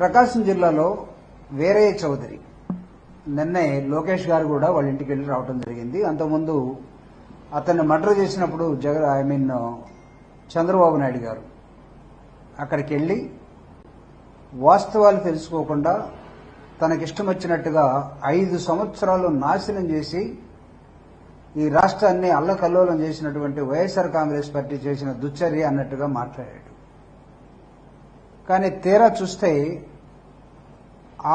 ప్రకాశం జిల్లాలో వేరయ్య చౌదరి నిన్నే లోకేష్ గారు కూడా వాళ్ళ ఇంటికి వెళ్ళి రావడం జరిగింది. అంతకుముందు అతన్ని మర్డర్ చేసినప్పుడు జగన్ ఐ మీన్ చంద్రబాబు నాయుడు గారు అక్కడికి వెళ్ళి వాస్తవాలు తెలుసుకోకుండా తనకిష్టం వచ్చినట్టుగా ఐదు సంవత్సరాలు నాశనం చేసి ఈ రాష్ట్రాన్ని అల్లకల్లోలం చేసినటువంటి వైఎస్ఆర్ కాంగ్రెస్ పార్టీ చేసిన దుచ్చర్య అన్నట్టుగా మాట్లాడాడు. కానీ తీరా చూస్తే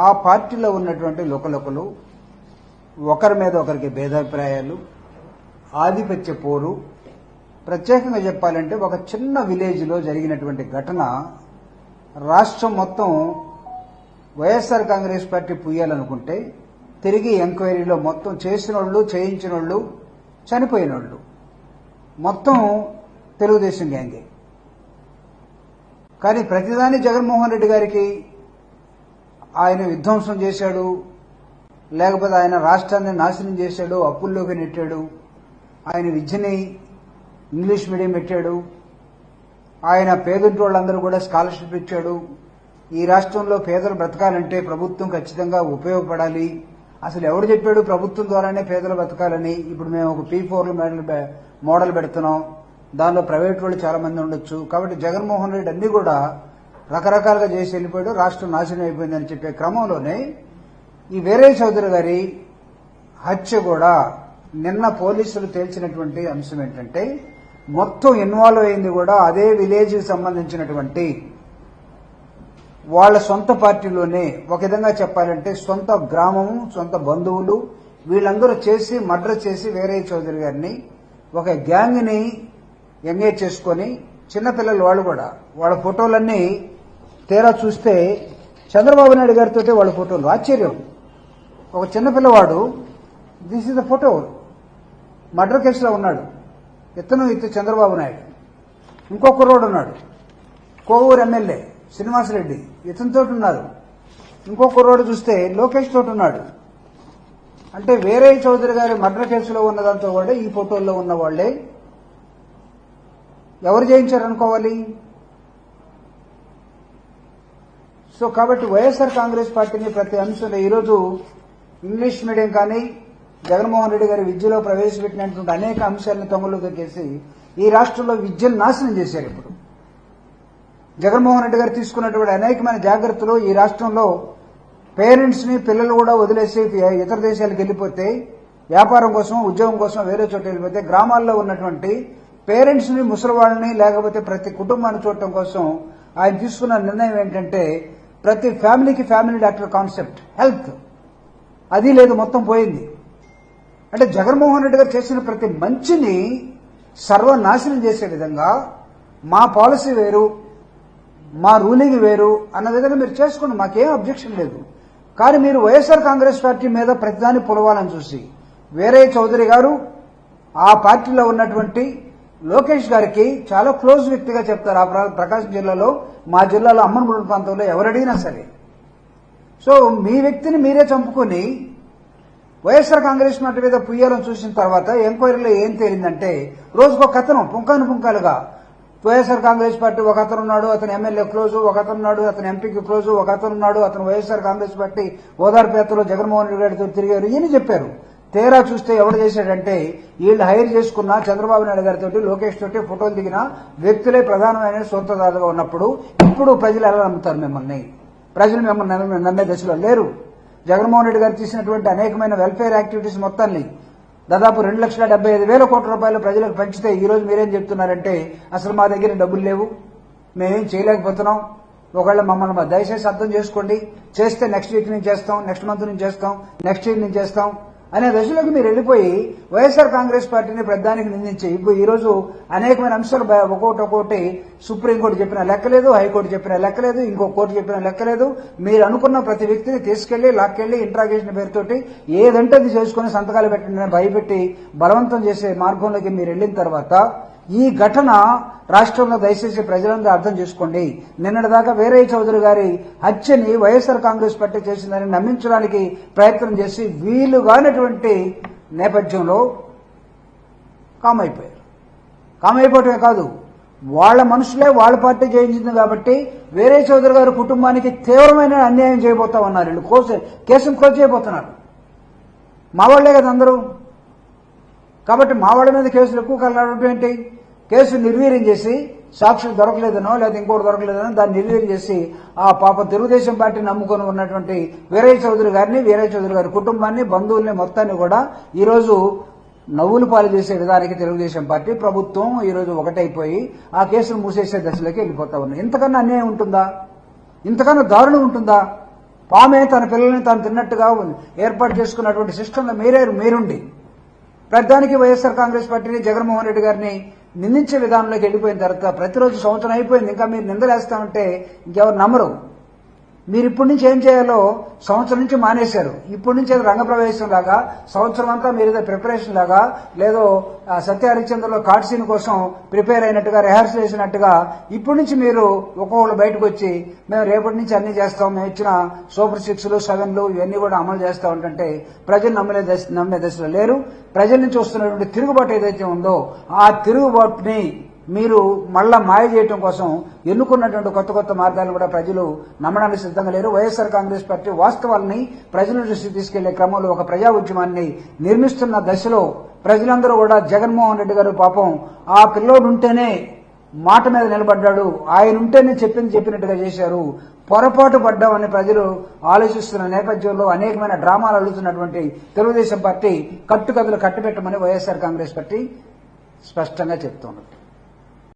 ఆ పార్టీలో ఉన్నటువంటి లోకలోకలు ఒకరి మీద ఒకరికి భేదాభిప్రాయాలు ఆధిపత్య పోరు. ప్రత్యేకంగా చెప్పాలంటే ఒక చిన్న విలేజ్లో జరిగినటువంటి ఘటన రాష్ట్రం మొత్తం వైఎస్ఆర్ కాంగ్రెస్ పార్టీ పుయ్యాలనుకుంటే తిరిగి ఎంక్వైరీలో మొత్తం చేసిన వాళ్ళు చేయించిన వాళ్ళు చనిపోయిన వాళ్ళు మొత్తం తెలుగుదేశం గ్యాంగే. కానీ ప్రతిదాని జగన్మోహన్ రెడ్డి గారికి ఆయన విధ్వంసం చేశాడు లేకపోతే ఆయన రాష్ట్రాన్ని నాశనం చేశాడు అప్పుల్లోకి నెట్టాడు ఆయన విద్యని ఇంగ్లీష్ మీడియం పెట్టాడు ఆయన పేదింటి వాళ్ళందరూ కూడా స్కాలర్షిప్ ఇచ్చాడు. ఈ రాష్ట్రంలో పేదలు బ్రతకాలంటే ప్రభుత్వం ఖచ్చితంగా ఉపయోగపడాలి. అసలు ఎవరు చెప్పాడు ప్రభుత్వం ద్వారానే పేదలు బ్రతకాలని? ఇప్పుడు మేము ఒక పీ ఫోర్ మోడల్ మోడల్ పెడుతున్నాం. దానిలో ప్రైవేట్ వాళ్ళు చాలా మంది ఉండొచ్చు. కాబట్టి జగన్మోహన్ రెడ్డి అన్ని కూడా రకరకాలుగా చేసి వెళ్ళిపోయాడు రాష్ట్రం నాశనం అయిపోయిందని చెప్పే క్రమంలోనే ఈ వేరే చౌదరి గారి హత్య కూడా నిన్న పోలీసులు తేల్చినటువంటి అంశం ఏంటంటే మొత్తం ఇన్వాల్వ్ అయింది కూడా అదే విలేజ్ సంబంధించినటువంటి వాళ్ళ సొంత పార్టీలోనే ఒక విధంగా చెప్పాలంటే సొంత గ్రామము సొంత బంధువులు వీళ్ళందరూ చేసి మర్డర్ చేసి వేరే చౌదరి గారిని ఒక గ్యాంగ్ని ఎంగేజ్ చేసుకొని చిన్నపిల్లలు వాళ్ళు కూడా వాళ్ళ ఫోటోలన్నీ తేరా చూస్తే చంద్రబాబు నాయుడు గారితో వాళ్ళ ఫోటోలు. ఆశ్చర్యం. ఒక చిన్నపిల్లవాడు this is the photo murder కేసులో ఉన్నాడు. ఇతను ఇతను చంద్రబాబు నాయుడు. ఇంకో కుర్రోడు ఉన్నాడు. కోవూరు ఎమ్మెల్యే శ్రీనివాసరెడ్డి ఇతనితో ఉన్నారు. ఇంకో కుర్రోడు చూస్తే లోకేష్ తోటి ఉన్నాడు. అంటే వేరే చౌదరి గారి మర్డర్ కేసులో ఉన్నదంతా కూడా ఈ ఫోటోల్లో ఉన్న వాళ్ళే ఎవరు చేయించారనుకోవాలి సో కాబట్టి వైఎస్ఆర్ కాంగ్రెస్ పార్టీని ప్రతి అంశంలో ఈరోజు ఇంగ్లీష్ మీడియం కానీ జగన్మోహన్ రెడ్డి గారి విద్యలో ప్రవేశపెట్టినటువంటి అనేక అంశాలను తొంగలు తొక్కేసి ఈ రాష్ట్రంలో విద్యను నాశనం చేశారు ఇప్పుడు. జగన్మోహన్ రెడ్డి గారు తీసుకున్నటువంటి అనేకమైన జాగ్రత్తలు ఈ రాష్ట్రంలో పేరెంట్స్ని పిల్లలు కూడా వదిలేసి ఇతర దేశాలకు వెళ్ళిపోతే వ్యాపారం కోసం ఉద్యోగం కోసం వేరే చోట వెళ్ళిపోతే గ్రామాల్లో ఉన్నటువంటి పేరెంట్స్ని ముసలివాళ్ళని లేకపోతే ప్రతి కుటుంబాన్ని చూడటం కోసం ఆయన తీసుకున్న నిర్ణయం ఏంటంటే ప్రతి ఫ్యామిలీకి ఫ్యామిలీ డాక్టర్ కాన్సెప్ట్ హెల్త్. అది లేదు మొత్తం పోయింది. అంటే జగన్మోహన్ రెడ్డి గారు చేసిన ప్రతి మంచిని సర్వనాశనం చేసే విధంగా మా పాలసీ వేరు మా రూలింగ్ వేరు అన్న విధంగా మీరు చేసుకోండి మాకేం అబ్జెక్షన్ లేదు. కానీ మీరు వైఎస్ఆర్ కాంగ్రెస్ పార్టీ మీద ప్రతిదాన్ని పొలవాలని చూసి వేరే చౌదరి గారు ఆ పార్టీలో ఉన్నటువంటి లోకేష్ గారికి చాలా క్లోజ్ వ్యక్తిగా చెప్తారు. ఆ ప్రకాశం జిల్లాలో మా జిల్లాలో అమ్మనగూడెం ప్రాంతంలో ఎవరడిగినా సరే. సో మీ వ్యక్తిని మీరే చంపుకొని వైఎస్ఆర్ కాంగ్రెస్ పార్టీ మీద పుయ్యాలను చూసిన తర్వాత ఎంక్వైరీలో ఏం తేలిందంటే రోజుకో కథనం పుంకాను పుంకాలుగా వైఎస్ఆర్ కాంగ్రెస్ పార్టీ ఒక అతను ఉన్నాడు అతను ఎమ్మెల్యే క్లోజు ఒక అతను ఉన్నాడు అతను ఎంపీకి క్లోజు ఒక అతను ఉన్నాడు అతను వైఎస్ఆర్ కాంగ్రెస్ పార్టీ ఓదార్పేతలో జగన్మోహన్ రెడ్డి గారితో తిరిగారు ఈయన చెప్పారు. తేరా చూస్తే ఎవడు చేశాడంటే వీళ్ళు హైర్ చేసుకున్న చంద్రబాబు నాయుడు గారితో లోకేష్ తోటి ఫోటోలు దిగిన వ్యక్తులే ప్రధానమైన సొంతదారుగా ఉన్నప్పుడు ఇప్పుడు ప్రజలు ఎలా నమ్ముతారు మిమ్మల్ని? ప్రజలు మిమ్మల్ని నమ్మే- దశలో లేరు. జగన్మోహన్ రెడ్డి గారు చేసినటువంటి అనేకమైన వెల్ఫేర్ యాక్టివిటీస్ మొత్తాన్ని దాదాపు రెండు లక్షల డెబ్బై ఐదు వేల కోట్ల రూపాయలు ప్రజలకు పంచితే ఈ రోజు మీరేం చెప్తున్నారంటే అసలు మా దగ్గర డబ్బులు లేవు మేమేం చేయలేకపోతున్నాం. ఒకవేళ మమ్మల్ని దయచేసి అర్థం చేసుకోండి. చేస్తే నెక్స్ట్ వీక్ నుంచి చేస్తాం నెక్స్ట్ మంత్ నుంచి చేస్తాం నెక్స్ట్ వీక్ నుంచి చేస్తాం. అనే దశలోకి మీరు వెళ్ళిపోయి వైఎస్ఆర్ కాంగ్రెస్ పార్టీని ప్రధానికి నిందించి ఇప్పుడు ఈ రోజు అనేకమైన అంశాలు బ- ఒక్కొక్కటి ఒక్కొక్కటి సుప్రీంకోర్టు చెప్పిన లెక్కలేదు హైకోర్టు చెప్పిన లెక్కలేదు ఇంకో కోర్టు చెప్పిన లెక్కలేదు. మీరు అనుకున్న ప్రతి వ్యక్తిని తీసుకెళ్ళి లాక్కెళ్ళి ఇంట్రాగేషన్ పేరుతోటి ఏదంటే అది చేసుకుని సంతకాలు పెట్టండి అని భయపెట్టి బలవంతం చేసే మార్గంలోకి మీరు వెళ్ళిన తర్వాత ఈ ఘటన రాష్ట్రంలో దయచేసి ప్రజలందరూ అర్థం చేసుకోండి. నిన్నటిదాకా వేరే చౌదరి గారి హత్యని వైఎస్ఆర్ కాంగ్రెస్ పార్టీ చేసిందని నమ్మించడానికి ప్రయత్నం చేసి వీలు కానటువంటి నేపథ్యంలో కామైపోయారు కామైపోవటమే కాదు వాళ్ళ మనుషులే వాళ్ళ పార్టీ జయించింది కాబట్టి వేరే చౌదరి గారి కుటుంబానికి తీవ్రమైన అన్యాయం చేయబోతా ఉన్నారు వీళ్ళు. కోస కేసును క్లోజ్ చేయబోతున్నారు. మా వాళ్ళే కదా అందరూ. కాబట్టి మా వాళ్ళ మీద కేసులు ఎక్కువ కలగడం ఏంటి? కేసు నిర్వీర్యం చేసి సాక్షులు దొరకలేదనో లేదా ఇంకోటి దొరకలేదనో దాన్ని నిర్వీర్యం చేసి ఆ పాప తెలుగుదేశం పార్టీని నమ్ముకొని ఉన్నటువంటి వీరయ్య చౌదరి గారిని వీరయ్య చౌదరి గారి కుటుంబాన్ని బంధువుల్ని మొత్తాన్ని కూడా ఈరోజు నవ్వులు పాలు చేసే విధానికి తెలుగుదేశం పార్టీ ప్రభుత్వం ఈరోజు ఒకటైపోయి ఆ కేసును మూసేసే దశలోకి వెళ్ళిపోతా ఉన్నాయి ఇంతకన్నా అన్యాయం ఉంటుందా? ఇంతకన్నా దారుణం ఉంటుందా? పామే తన పిల్లల్ని తాను తిన్నట్టుగా ఏర్పాటు చేసుకున్నటువంటి సిస్టంలో మీరే మీరుండి. ప్రధానికి వైఎస్ఆర్ కాంగ్రెస్ పార్టీని జగన్మోహన్ రెడ్డి గారిని నిందించే విధానంలోకి వెళ్ళిపోయిన తర్వాత ప్రతిరోజు సంవత్సరం అయిపోయింది. ఇంకా మీరు నిందలేస్తామంటే ఇంకెవరు నమ్మరు. మీరు ఇప్పటి నుంచి ఏం చేయాలో సంవత్సరం నుంచి మానేశారు. ఇప్పటి నుంచి అది రంగప్రవేశం లాగా సంవత్సరం అంతా మీరు ఏదో ప్రిపరేషన్ లాగా లేదో సత్య హరిశ్చంద్రలో కార్డ్ సీన్ కోసం ప్రిపేర్ అయినట్టుగా రిహార్సల్ చేసినట్టుగా ఇప్పటి నుంచి మీరు ఒక్కొక్కళ్ళు బయటకు వచ్చి మేము రేపటి నుంచి అన్ని చేస్తాం. మేము ఇచ్చిన సూపర్ సిక్స్లు సెవెన్లు ఇవన్నీ కూడా అమలు చేస్తా ఉంటుంటే ప్రజలు నమ్మలే దశ నమ్మే దశలో లేరు. ప్రజల నుంచి వస్తున్నటువంటి తిరుగుబాటు ఏదైతే ఉందో ఆ తిరుగుబాటుని మీరు మళ్ళా మాయ చేయటం కోసం ఎన్నుకున్నటువంటి కొత్త కొత్త మార్గాలను కూడా ప్రజలు నమ్మడానికి సిద్ధంగా లేరు. వైఎస్ఆర్ కాంగ్రెస్ పార్టీ వాస్తవాలని ప్రజల దృష్టికి తీసుకెళ్ళే క్రమంలో ఒక ప్రజా ఉద్యమాన్ని నిర్మిస్తున్న దశలో ప్రజలందరూ కూడా జగన్మోహన్ రెడ్డి గారు పాపం ఆ పిల్లోడు ఉంటేనే మాట మీద నిలబడ్డాడు. ఆయన ఉంటేనే చెప్పింది చెప్పినట్టుగా చేశారు. పొరపాటు పడ్డామని ప్రజలు ఆలోచిస్తున్న నేపథ్యంలో అనేకమైన డ్రామాలు అల్లుతున్నటువంటి తెలుగుదేశం పార్టీ కట్టుకథలు కట్టుబెట్టమని వైఎస్ఆర్ కాంగ్రెస్ పార్టీ స్పష్టంగా చెప్తున్నది